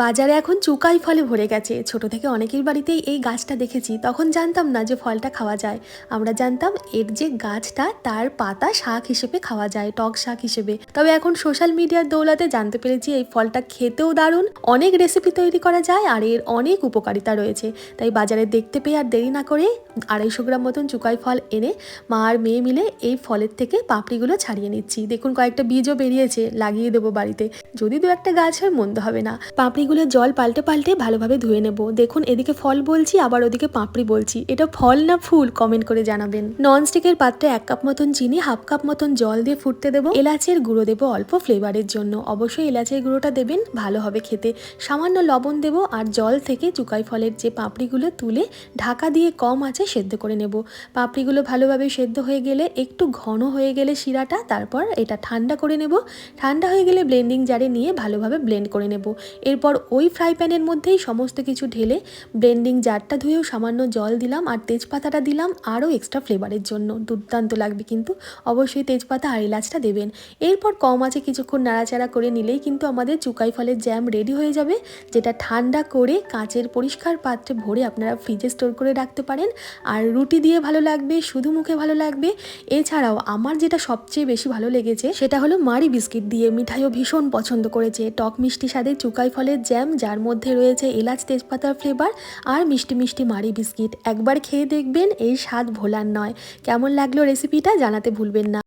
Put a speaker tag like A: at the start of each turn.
A: বাজারে এখন চুকাই ফলে ভরে গেছে। ছোট থেকে অনেকের বাড়িতেই এই গাছটা দেখেছি। তখন জানতাম না যে ফলটা খাওয়া যায়। আমরা জানতাম এর যে গাছটা, তার পাতা শাক হিসেবে খাওয়া যায়, টক শাক হিসেবে। তবে এখন সোশ্যাল মিডিয়ার দৌলাতে জানতে পেরেছি এই ফলটা খেতেও দারুণ, অনেক রেসিপি তৈরি করা যায় আর এর অনেক উপকারিতা রয়েছে। তাই বাজারে দেখতে পেয়ে আর দেরি না করে আড়াইশো গ্রাম মতন চুকাই ফল এনে মা আর মেয়ে মিলে এই ফলের থেকে পাপড়িগুলো ছাড়িয়ে নিচ্ছি। দেখুন কয়েকটা বীজও বেরিয়েছে, লাগিয়ে দেবো বাড়িতে। যদি দু একটা গাছ হয় মন্দ হবে না। পাপড়িগুলো জল পাল্টে পাল্টে ভালোভাবে ধুয়ে নেব। দেখুন, এদিকে ফল বলছি, আবার ওদিকে পাপড়ি বলছি। এটা ফল না ফুল? কমেন্ট করে জানাবেন। ননস্টিকের পাত্রে এক কাপ মতন চিনি হাফ কাপ মতন জল দিয়ে ফুটতে দেবো। এলাচের গুঁড়ো দেবো অল্প ফ্লেভারের জন্য। অবশ্যই এলাচের গুঁড়োটা দেবেন, ভালো হবে খেতে। সামান্য লবণ দেবো আর জল থেকে চুকাই ফলের যে পাপড়িগুলো তুলে ঢাকা দিয়ে কম আছে সেদ্ধ করে নেব। পাপড়িগুলো ভালোভাবে সেদ্ধ হয়ে গেলে, একটু ঘন হয়ে গেলে শিরাটা, তারপর এটা ঠান্ডা করে নেব। ঠান্ডা হয়ে গেলে ব্লেন্ডিং জারে নিয়ে ভালোভাবে ব্লেন্ড করে নেব। এরপর ওই ফ্রাই প্যানের মধ্যেই সমস্ত কিছু ঢেলে ব্লেন্ডিং জারটা ধুয়েও সামান্য জল দিলাম আর তেজপাতাটা দিলাম আরও এক্সট্রা ফ্লেভারের জন্য। দুর্দান্ত লাগবে কিন্তু। অবশ্যই তেজপাতা আর এলাচটা দেবেন। এরপর কম আছে কিছুক্ষণ নাড়াচাড়া করে নিলেই কিন্তু আমাদের চুকাই ফলের জ্যাম রেডি হয়ে যাবে, যেটা ঠান্ডা করে কাঁচের পরিষ্কার পাত্রে ভরে আপনারা ফ্রিজে স্টোর করে রাখতে পারেন। আর রুটি দিয়ে ভালো লাগবে, শুধু মুখে ভালো লাগবে। এছাড়াও আমার যেটা সবচেয়ে বেশি ভালো লেগেছে, সেটা হলো মারি বিস্কিট দিয়ে মিঠাইও ভীষণ পছন্দ করেছে। টক মিষ্টি স্বাদের চুকাই ফলের জ্যাম যার মধ্যে রয়েছে এলাচ তেজপাতার ফ্লেভার আর মিষ্টি মিষ্টি মারি বিস্কিট একবার খেয়ে দেখবেন এই স্বাদ ভোলার নয়। কেমন লাগল রেসিপিটা জানাতে ভুলবেন না।